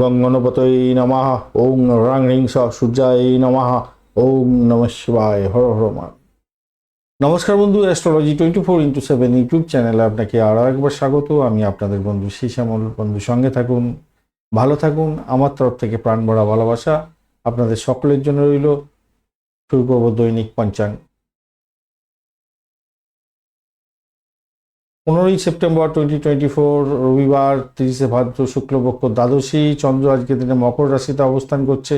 গং গণপতই নমঃ। ওং রাং রিং সূর্যায় নমঃ। ওং নম শিবায়। হর হর মা। নমস্কার বন্ধু astrology twenty four into seven YouTube চ্যানেলে আপনাকে আরও একবার স্বাগত। আমি আপনাদের বন্ধু শ্যামল। বন্ধু, সঙ্গে থাকুন, ভালো থাকুন। আমার তরফ থেকে প্রাণ ভরা ভালোবাসা আপনাদের সকলের জন্য রইল। শুরু করব দৈনিক পঞ্চাঙ্গ পনেরোই সেপ্টেম্বর টোয়েন্টি টোয়েন্টি ফোর রবিবার, তিরিশে ভাদ্র, শুক্লপক্ষ, দ্বাদশী, চন্দ্র আজকে দিনে মকর রাশিতে অবস্থান করছে।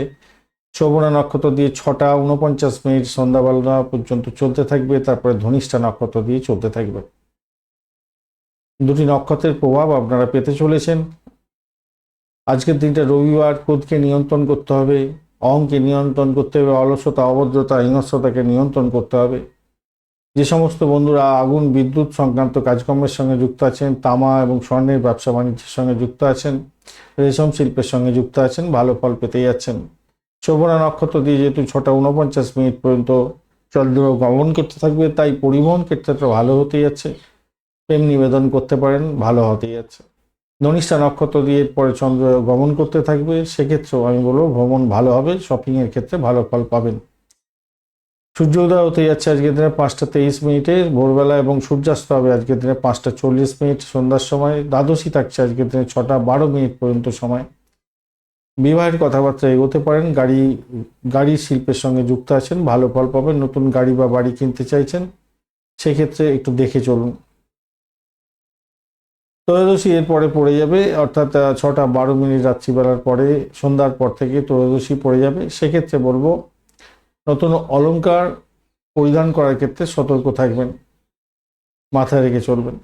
শোভনা নক্ষত্র দিয়ে ছটা উনপঞ্চাশ মিনিট সন্ধ্যাবেলা পর্যন্ত চলতে থাকবে, তারপরে ধনিষ্ঠা নক্ষত্র দিয়ে চলতে থাকবে। দুটি নক্ষত্রের প্রভাব আপনারা পেতে চলেছেন। আজকের দিনটা রবিবার, ক্রোধকে নিয়ন্ত্রণ করতে হবে, অহংকে নিয়ন্ত্রণ করতে হবে, অলসতা, অভদ্রতা, হিংস্রতাকে নিয়ন্ত্রণ করতে হবে। যে সমস্ত বন্ধুরা আগুন, বিদ্যুৎ সংক্রান্ত কাজকর্মের সঙ্গে যুক্ত আছেন, তামা এবং স্বর্ণের ব্যবসা বাণিজ্যের সঙ্গে যুক্ত আছেন, রেশম শিল্পের সঙ্গে যুক্ত আছেন, ভালো ফল পেতেই যাচ্ছেন। শোভনা নক্ষত্র দিয়ে যেহেতু ছটা উনপঞ্চাশ মিনিট পর্যন্ত চন্দ্র গমন করতে থাকবে, তাই পরিবহন ক্ষেত্রে ভালো হতে যাচ্ছে। প্রেম নিবেদন করতে পারেন, ভালো হতে যাচ্ছে। ধনিষ্ঠা নক্ষত্র দিয়ে পরে চন্দ্র গমন করতে থাকবে, সেক্ষেত্রেও আমি বলব ভ্রমণ ভালো হবে শপিংয়ের ক্ষেত্রে ভালো ফল পাবেন। সূর্যোদয় হতে যাচ্ছে আজকের দিনে পাঁচটা তেইশ মিনিটে, ভোরবেলা এবং সূর্যাস্ত হবে আজকের দিনে পাঁচটা চল্লিশ মিনিট, সন্ধ্যার সময় দ্বাদশী থাকছে আজকের দিনে ছটা বারো মিনিট পর্যন্ত সময়। বিবাহের কথাবার্তা এগোতে পারেন, গাড়ি গাড়ি শিল্পের সঙ্গে যুক্ত আছেন, ভালো ফল পাবেন, নতুন গাড়ি বা বাড়ি কিনতে চাইছেন, সেক্ষেত্রে একটু দেখে চলুন। ত্রয়োদশী এরপরে পড়ে যাবে, অর্থাৎ ছটা বারো মিনিট রাত্রিবেলার পরে, সন্ধ্যার পর থেকে ত্রয়োদশী পড়ে যাবে। সেক্ষেত্রে বলব নতুন অলংকার পরিধান করার ক্ষেত্রে সতর্ক থাকবেন। মাথায় রেখে চলবেন।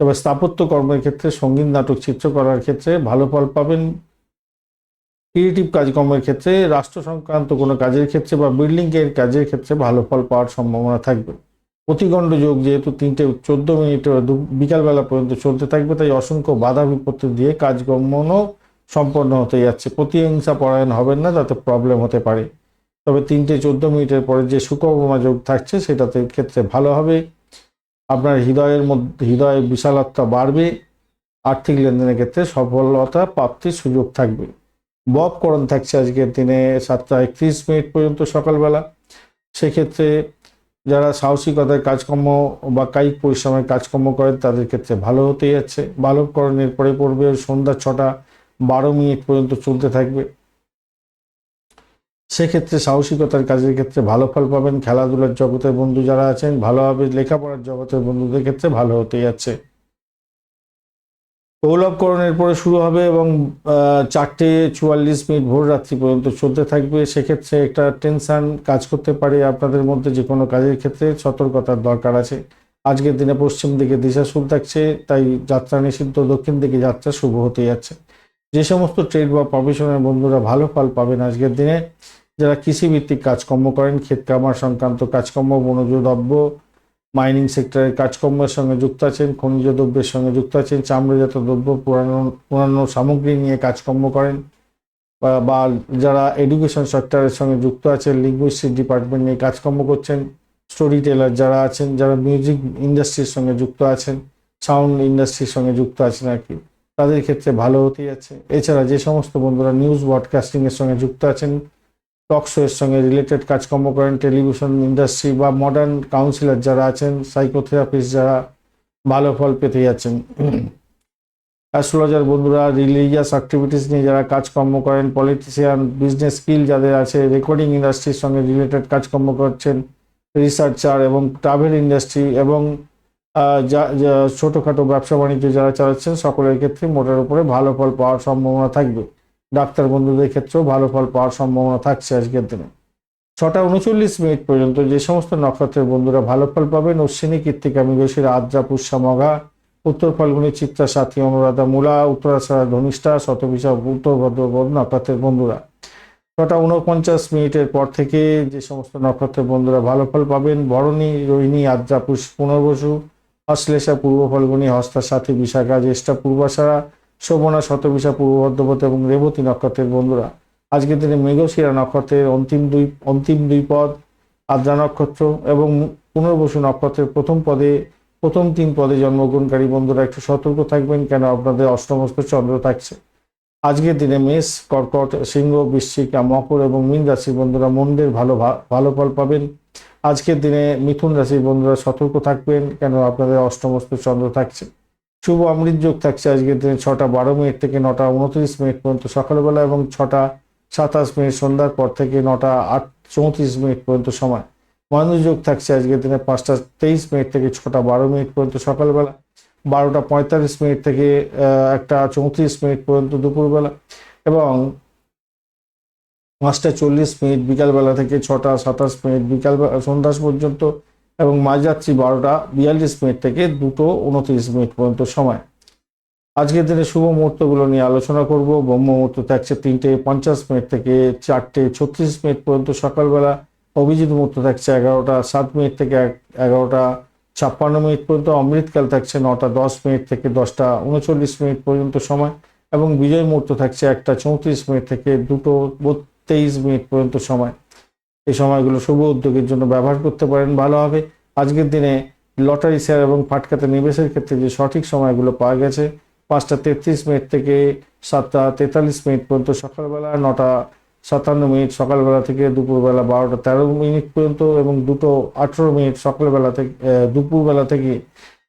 তবে স্থাপত্য কর্মের ক্ষেত্রে, সংগীত, নাটক, চিত্র করার ক্ষেত্রে ভালো ফল পাবেন। ক্রিয়েটিভ কাজকর্মের ক্ষেত্রে, রাষ্ট্র সংক্রান্ত কোনো কাজের ক্ষেত্রে বা বিল্ডিং এর কাজের ক্ষেত্রে ভালো ফল পাওয়ার সম্ভাবনা থাকবে। অতিগণ্ড যোগ যেহেতু তিনটে চোদ্দ মিনিট বিকালবেলা পর্যন্ত চলতে থাকবে, তাই অসংখ্য বাধা বিপত্তি দিয়ে কাজকর্মও সম্পন্ন হতে যাচ্ছে। প্রতিহিংসা পরায়ণ হবেন না তাতে প্রবলেম হতে পারে। তবে তিনটে চোদ্দ মিনিটের পরে যে সুকর্মা যোগ থাকছে, সেটাতে ক্ষেত্রে ভালো হবে। আপনার হৃদয়ের মধ্যে হৃদয়ের বিশালতা বাড়বে। আর্থিক লেনদেনের ক্ষেত্রে সফলতা প্রাপ্তির সুযোগ থাকবে। ববকরণ থাকছে আজকের দিনে সাতটা একত্রিশ মিনিট পর্যন্ত সকালবেলা। সেক্ষেত্রে যারা সাহসিকতার কাজকর্ম বা কায়িক পরিশ্রমের কাজকর্ম করেন, তাদের ক্ষেত্রে ভালো হতে যাচ্ছে। বালককরণের পরে পড়বে সন্ধ্যা ছটা, বারো মিনিট পর্যন্ত চলতে থাকবে। সেক্ষেত্রে সাহসিকতার কাজের ক্ষেত্রে ভালো ফল পাবেন। খেলাধুলার জগতের বন্ধু যারা আছেন, ভালোভাবে লেখাপড়ার জগতের বন্ধুদের ক্ষেত্রে ভালো হতে যাচ্ছে। কৌলভকরণের পরে শুরু হবে এবং চারটে চুয়াল্লিশ মিনিট ভোর রাত্রি পর্যন্ত চলতে থাকবে। সেক্ষেত্রে একটা টেনশন কাজ করতে পারে আপনাদের মধ্যে যে কোনো কাজের ক্ষেত্রে, সতর্কতার দরকার আছে। আজকের দিনে পশ্চিম দিকে দিশা শুভ থাকছে, তাই যাত্রা নিষিদ্ধ, দক্ষিণ দিকে যাত্রা শুভ হতে যাচ্ছে। যে সমস্ত ট্রেড বা প্রফেশনের বন্ধুরা ভালো ফল পাবেন আজকের দিনে, যারা কৃষিভিত্তিক কাজকর্ম করেন, ক্ষেত কামার সংক্রান্ত কাজকর্ম বনজ দ্রব্য মাইনিং সেক্টরের কাজকর্মের সঙ্গে যুক্ত আছেন খনিজ দ্রব্যের সঙ্গে যুক্ত আছেন, চামড়াজাত দ্রব্য, পুরানো পুরানো সামগ্রী নিয়ে কাজকর্ম করেন, বা যারা এডুকেশন সেক্টরের সঙ্গে যুক্ত আছেন লিঙ্গুইস্টিক ডিপার্টমেন্ট নিয়ে কাজকর্ম করছেন স্টোরি টেলার যারা আছেন, যারা মিউজিক ইন্ডাস্ট্রির সঙ্গে যুক্ত আছেন সাউন্ড ইন্ডাস্ট্রির সঙ্গে যুক্ত আছেন আর কি। তাদের ক্ষেত্রে ভালো হতে যাচ্ছে। এছাড়া যে সমস্ত বন্ধুরা নিউজ ব্রডকাস্টিং এর সঙ্গে যুক্ত আছেন টক শো এর সঙ্গে রিলেটেড কাজকর্ম করেন টেলিভিশন ইন্ডাস্ট্রি বা মডার্ন কাউন্সিলর যারা আছেন সাইকোথেরাপিস্ট যারা ভালো ফল পেতে যাচ্ছেন। অ্যাস্ট্রোলজার বন্ধুরা রিলিজিয়াস অ্যাক্টিভিটিস নিয়ে যারা কাজকর্ম করেন পলিটিশিয়ান বিজনেস স্কিল যাদের আছে রেকর্ডিং ইন্ডাস্ট্রির সঙ্গে রিলেটেড কাজকর্ম করছেন রিসার্চার এবং ট্রাভেল ইন্ডাস্ট্রি এবং ছোটোখাটো ব্যবসা বাণিজ্য যারা চালাচ্ছেন, সকলের ক্ষেত্রে মোটের উপরে ভালো ফল পাওয়ার সম্ভাবনা থাকবে। ডাক্তার বন্ধুদের ক্ষেত্রেও ভালো ফল পাওয়ার সম্ভাবনা থাকছে আজকের দিনে। ছটা উনচল্লিশ মিনিট পর্যন্ত যে সমস্ত নক্ষত্রের বন্ধুরা ভালো ফল পাবেন, অশ্বিনী, কৃত্তিকা, মৃগশির, আদ্রা, পুষ্যা মঘা উত্তর ফাল্গুনি, চিত্রা, সাথী, অনুরাধা, মূলা উত্তরাষাঢ়া ধনিষ্ঠা শতবিশা উত্তর ভদ্র নক্ষত্রের বন্ধুরা। ছটা উনপঞ্চাশ মিনিটের পর থেকে যে সমস্ত নক্ষত্রের বন্ধুরা ভালো ফল পাবেন, বরণী, রোহিণী, আদ্রা, পুষ, পুনর্বসু অশ্লেষা পূর্ব ফাল্গুনি হস্তা সাথী বিশাখা জ্যেষ্ঠা পূর্বাষাঢ়া শোভনা, শতবিশা পূর্ব ভদ্রপথ এবং রেবতী নক্ষত্রের বন্ধুরা। আজকের দিনে মৃগশিরা নক্ষত্রের অন্তিম দুই অন্তিম দুই পদ, আদ্রা নক্ষত্র এবং পুনর্বসু নক্ষত্রের প্রথম পদে, প্রথম তিন পদে জন্মগ্রহণকারী বন্ধুরা একটু সতর্ক থাকবেন কেন আপনাদের অষ্টমস্ত চন্দ্র থাকছে। আজকের দিনে মেষ, কর্কট, সিংহ, বৃশ্চিক, মকর এবং মীন রাশির বন্ধুরা মন্দের ভালো ভালো ফল পাবেন। আজকের দিনে মিথুন রাশির বন্ধুরা সতর্ক থাকবেন কেন আপনাদের অষ্টমস্ত চন্দ্র থাকছে। শুভ অমৃত যোগ থাকছে আজকের দিনে ছটা বারো মিনিট থেকে নটা উনত্রিশ মিনিট পর্যন্ত সকালবেলা এবং ছটা সাতাশ মিনিট সন্ধ্যার পর থেকে নটা আট চৌত্রিশ মিনিট পর্যন্ত সময়। যোগ থাকছে আজকের দিনে পাঁচটা তেইশ মিনিট থেকে ছটা বারো মিনিট পর্যন্ত সকালবেলা, বারোটা পঁয়তাল্লিশ মিনিট থেকে একটা চৌত্রিশ মিনিট পর্যন্ত দুপুরবেলা এবং পাঁচটা চল্লিশ মিনিট বিকালবেলা থেকে ছটা, সাতাশ মিনিট বিকাল সন্ধ্যা পর্যন্ত এবং মাঝরাত্রি বারোটা, বিয়াল্লিশ মিনিট থেকে দুটো উনত্রিশ মিনিট পর্যন্ত সময়। আজকের দিনে শুভ মুহূর্তগুলো নিয়ে আলোচনা করব। ব্রহ্ম মুহূর্ত থাকছে তিনটে পঞ্চাশ মিনিট থেকে চারটে ছত্রিশ মিনিট পর্যন্ত সকালবেলা। অভিজিৎ মুহূর্ত থাকছে এগারোটা, সাত মিনিট থেকে এগারোটা ছাপ্পান্ন মিনিট পর্যন্ত। অমৃতকাল থাকছে নটা, দশ মিনিট থেকে দশটা উনচল্লিশ মিনিট পর্যন্ত সময় এবং বিজয় মুহূর্ত থাকছে একটা চৌত্রিশ মিনিট থেকে দুটো তেইশ মিনিট পর্যন্ত সময়। এই সময়গুলো শুভ উদ্যোগের জন্য ব্যবহার করতে পারেন, ভালো হবে। আজকের দিনে লটারি শেয়ার এবং ফাটকাতে নিবেশের ক্ষেত্রে যে সঠিক সময়গুলো পাওয়া গেছে, পাঁচটা তেত্রিশ মিনিট থেকে সাতটা তেতাল্লিশ মিনিট পর্যন্ত সকালবেলা নটা সাতান্ন মিনিট, সকালবেলা থেকে দুপুরবেলা বারোটা তেরো মিনিট পর্যন্ত এবং দুটো আঠেরো মিনিট সকালবেলা থেকে দুপুরবেলা থেকে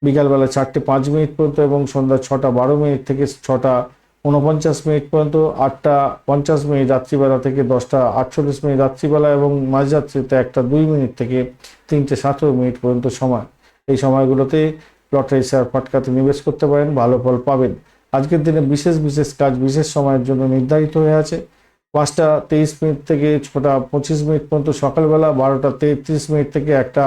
বিকালবেলা চারটে পাঁচ মিনিট পর্যন্ত এবং সন্ধ্যা ছটা বারো মিনিট থেকে ছটা উনপঞ্চাশ মিনিট পর্যন্ত আটটা পঞ্চাশ মিনিট রাত্রিবেলা থেকে দশটা আটচল্লিশ মিনিট রাত্রিবেলা এবং মাঝরাত্রিতে একটা দুই মিনিট থেকে তিনটে সতেরো মিনিট পর্যন্ত সময়। এই সময়গুলোতে লটারি শেয়ার ফাটকাতে নিবেশ করতে পারেন, ভালো ফল পাবেন। আজকের দিনে বিশেষ বিশেষ কাজ, বিশেষ সময়ের জন্য নির্ধারিত হয়ে আছে। পাঁচটা তেইশ মিনিট থেকে ছটা পঁচিশ মিনিট পর্যন্ত সকালবেলা, বারোটা তেত্রিশ মিনিট থেকে একটা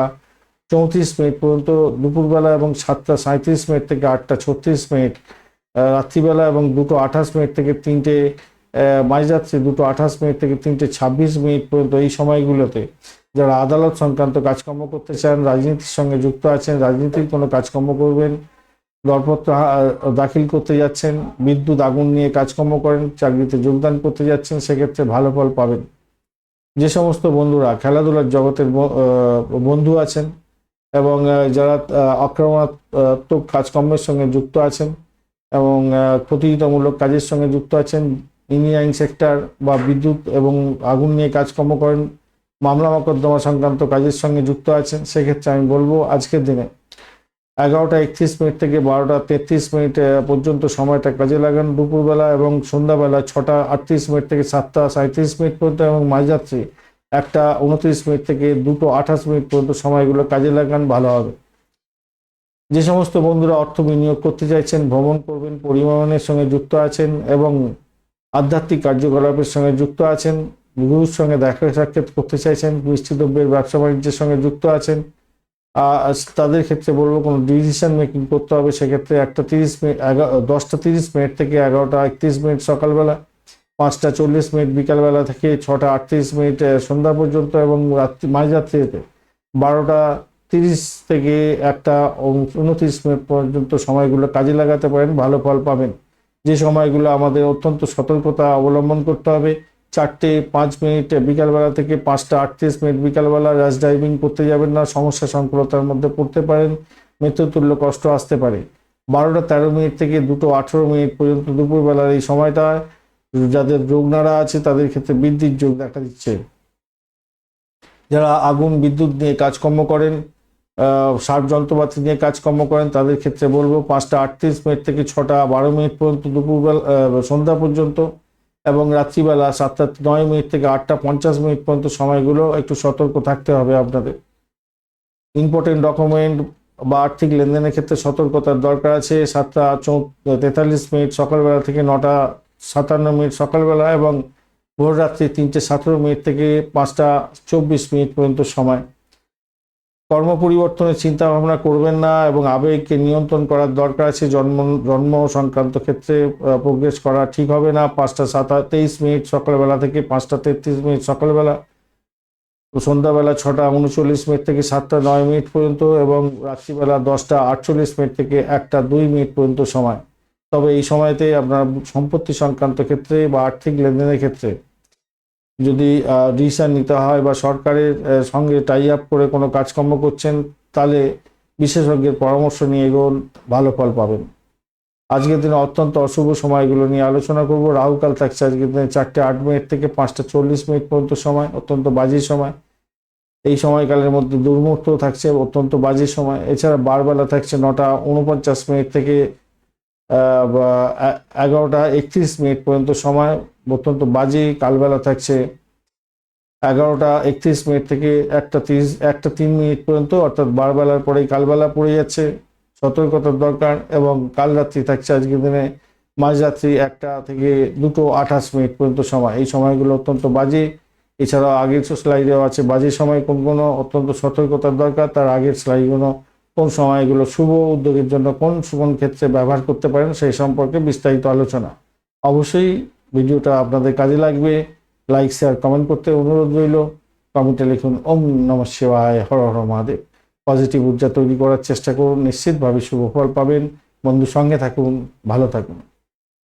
চৌত্রিশ মিনিট পর্যন্ত দুপুরবেলা এবং সাতটা সাঁত্রিশ মিনিট থেকে আটটা ছত্রিশ মিনিট রাত্রিবেলা এবং দুটো আঠাশ মিনিট থেকে তিনটে মাঝরাত্রি দুটো আঠাশ মিনিট থেকে তিনটে ছাব্বিশ মিনিট পর্যন্ত এই সময়গুলোতে যারা আদালত সংক্রান্ত কাজকর্ম করতে চান, রাজনীতির সঙ্গে যুক্ত আছেন, রাজনীতির কোনো কাজকর্ম করবেন, দরপত্র দাখিল করতে যাচ্ছেন, বিদ্যুৎ, আগুন নিয়ে কাজকর্ম করেন, চাকরিতে যোগদান করতে যাচ্ছেন, সেক্ষেত্রে ভালো ফল পাবেন। যে সমস্ত বন্ধুরা, খেলাধুলার জগতের বন্ধু আছেন এবং যারা আক্রমণাত্মক কাজকর্মের সঙ্গে যুক্ত আছেন এবং প্রতিযোগিতামূলক কাজের সঙ্গে যুক্ত আছেন। ইঞ্জিনিয়ারিং সেক্টর বা বিদ্যুৎ এবং আগুন নিয়ে কাজকর্ম করেন। মামলা মোকদ্দমা সংক্রান্ত কাজের সঙ্গে যুক্ত আছেন। সেক্ষেত্রে আমি বলব, আজকের দিনে এগারোটা একত্রিশ মিনিট থেকে বারোটা তেত্রিশ মিনিট পর্যন্ত সময়টা কাজে লাগান। দুপুরবেলা এবং সন্ধ্যাবেলা ছটা আটত্রিশ মিনিট থেকে সাতটা সাঁত্রিশ মিনিট পর্যন্ত এবং মাঝরাত্রি একটা উনত্রিশ মিনিট থেকে দুটো আঠাশ মিনিট পর্যন্ত সময়গুলো কাজে লাগান। ভালো হবে। যে সমস্ত বন্ধুরা অর্থ বিনিয়োগ করতে চাইছেন, ভ্রমণ করবেন, পরিবহনের সঙ্গে যুক্ত আছেন এবং আধ্যাত্মিক কার্যকলাপের সঙ্গে যুক্ত আছেন, গুরুর সঙ্গে দেখা সাক্ষাৎ করতে চাইছেন দ্রব্যের ব্যবসা বাণিজ্যের সঙ্গে যুক্ত আছেন তাদের ক্ষেত্রে বলব কোনো ডিসিশন মেকিং করতে হবে, সেক্ষেত্রে একটা তিরিশ মিনিট দশটা তিরিশ মিনিট থেকে এগারোটা একত্রিশ মিনিট সকালবেলা, পাঁচটা চল্লিশ মিনিট বিকালবেলা থেকে ছটা আটত্রিশ মিনিট সন্ধ্যা পর্যন্ত এবং রাত্রি, মাঝরাত্রিতে বারোটা তিরিশ থেকে একটা উনত্রিশ মিনিট পর্যন্ত সময়গুলো কাজে লাগাতে পারেন, ভালো ফল পাবেন। যে সময়গুলো আমাদের অত্যন্ত সতর্কতা অবলম্বন করতে হবে। চারটে পাঁচ মিনিট বিকালবেলা থেকে পাঁচটা আটত্রিশ মিনিট বিকালবেলা র্যাশ ড্রাইভিং করতে যাবেন না, সমস্যা সংকুলতার মধ্যে পড়তে পারেন মৃত্যুতুল্য কষ্ট আসতে পারে। বারোটা তেরো মিনিট থেকে দুটো আঠেরো মিনিট পর্যন্ত দুপুরবেলার এই সময়টা, যাদের রোগনারা আছে তাদের ক্ষেত্রে বৃদ্ধির যোগ দেখা দিচ্ছে। যারা আগুন, বিদ্যুৎ নিয়ে কাজকর্ম করেন আহ, সার যন্ত্রপাতি নিয়ে কাজকর্ম করেন তাদের ক্ষেত্রে বলব পাঁচটা আটত্রিশ মিনিট থেকে ছটা বারো মিনিট পর্যন্ত দুপুরবেলা সন্ধ্যা পর্যন্ত এবং রাত্রিবেলা সাতটা নয় মিনিট থেকে আটটা পঞ্চাশ মিনিট পর্যন্ত সময়গুলো একটু সতর্ক থাকতে হবে আপনাদের। ইম্পর্টেন্ট ডকুমেন্ট বা আর্থিক লেনদেনের ক্ষেত্রে সতর্কতার দরকার আছে সাতটা চৌ তেতাল্লিশ মিনিট সকালবেলা থেকে নটা সাতান্ন মিনিট সকালবেলা এবং ভোর রাত্রি তিনটে সতেরো মিনিট থেকে পাঁচটা চব্বিশ মিনিট পর্যন্ত সময়। কর্ম পরিবর্তনের চিন্তা ভাবনা করবেন না এবং আবেগকে নিয়ন্ত্রণ করার দরকার আছে। জন্ম জন্ম সংক্রান্ত ক্ষেত্রে প্রোগ্রেস করা ঠিক হবে না। পাঁচটা সাতা, তেইশ মিনিট সকালবেলা থেকে পাঁচটা তেত্রিশ মিনিট সকালবেলা। সন্ধ্যাবেলা ছটা উনচল্লিশ মিনিট থেকে সাতটা নয় মিনিট পর্যন্ত এবং রাত্রিবেলা দশটা আটচল্লিশ মিনিট থেকে একটা দুই মিনিট পর্যন্ত সময়। তবে এই সময়তে আপনার সম্পত্তি সংক্রান্ত ক্ষেত্রে বা আর্থিক লেনদেনের ক্ষেত্রে যদি ডিসিশন নিতে হয় বা সরকারের সঙ্গে টাই আপ করে কোনো কাজকর্ম করছেন, তাহলে বিশেষজ্ঞের পরামর্শ নিয়ে এগোন, ভালো ফল পাবেন। আজকের দিনে অত্যন্ত অশুভ সময়গুলো নিয়ে আলোচনা করব। রাহুকাল থাকছে আজকের দিনে চারটে আট মিনিট থেকে পাঁচটা চল্লিশ মিনিট পর্যন্ত সময়, অত্যন্ত বাজে সময়। এই সময়কালের মধ্যে দুর্মুহূর্ত থাকছে, অত্যন্ত বাজে সময়। এছাড়া বারবেলা থাকছে নটা উনপঞ্চাশ মিনিট থেকে এগারোটা একত্রিশ মিনিট পর্যন্ত সময়। অত্যন্ত বাজে, কালবেলা থাকছে এগারোটা একত্রিশ মিনিট থেকে একটা তিরিশ, একটা তিন মিনিট পর্যন্ত, অর্থাৎ বারবেলার পরেই কালবেলা পড়ে যাচ্ছে। সতর্কতার দরকার এবং কাল রাত্রি থাকছে আজকের দিনে। মাঝরাত্রি একটা থেকে দুটো আঠাশ মিনিট পর্যন্ত সময়। এই সময়গুলো অত্যন্ত বাজে। এছাড়াও আগের স্লাইডেও আছে। বাজে সময় কোন কোনো অত্যন্ত সতর্কতার দরকার? তার আগের স্লাইডগুলো কোন সময়গুলো শুভ উদ্যোগের জন্য কোন কোন ক্ষেত্রে ব্যবহার করতে পারেন সেই সম্পর্কে বিস্তারিত আলোচনা। অবশ্যই ভিডিওটা আপনাদের কাজে লাগবে। লাইক শেয়ার কমেন্ট করতে অনুরোধ রইল। কমেন্টে লিখুন, ওম নম শিবায়, হর হর মহাদেব। পজিটিভ ঊর্জা তৈরি করার চেষ্টা করুন, নিশ্চিতভাবে শুভ ফল পাবেন। বন্ধু সঙ্গে থাকুন, ভালো থাকুন।